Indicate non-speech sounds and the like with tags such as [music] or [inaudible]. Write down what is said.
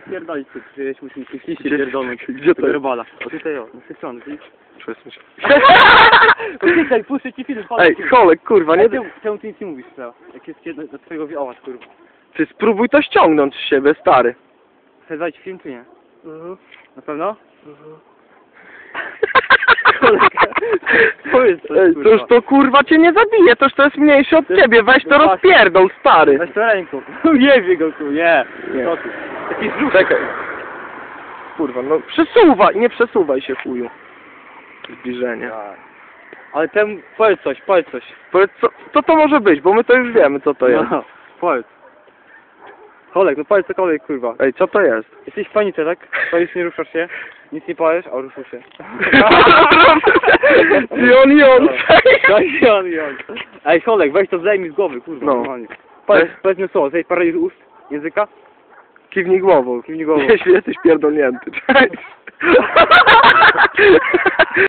pierdolić, ty przyjeźdź, musimy się Gdzie- pierdolnąć. gdzie to jest? robala. O tutaj o, na tej strony, widzisz? Przesuń się. Poczekaj, puszczę ci film, [laughs] chodź. Ej, Holek, kurwa, nie... Czemu, czemu ty nic nie mówisz, co? Jak jest jedno, do twojego wiołać, kurwa. Ty spróbuj to ściągnąć z siebie, stary. Chcesz dać film, czy nie? Na pewno? [laughs] Powiedz coś, Ej, kurwa. toż to kurwa cię nie zabije, toż to jest mniejsze od ciebie, weź to właśnie. rozpierdol, stary. Weź to ręką. [laughs] Nie go tu, nie. Nie. Co ty? Taki zrób. Czekaj. Kurwa, no przesuwaj, nie przesuwaj się chuju. Zbliżenie. Tak. Ale temu, powiedz coś, powiedz coś. Powiedz, co, co to może być, bo my to już wiemy, co to jest. No, powiedz. Kolek, no powiedz cokolwiek, kurwa. Ej, co to jest? Jesteś w panice, tak? Stoisz, nie ruszasz się. Nic nie powiesz, a ruszył się. [laughs] I on, i on. Daj się on, i on. Ej, Kolek, weź to zdejmij z głowy, kurwa, No. normalnie. Powiedz, powiedz mi słowo, zejdź parę ust, języka. Kiwnij głową. Kiwnij głową. Jeśli jesteś pierdolnięty. Cześć. [laughs] [laughs]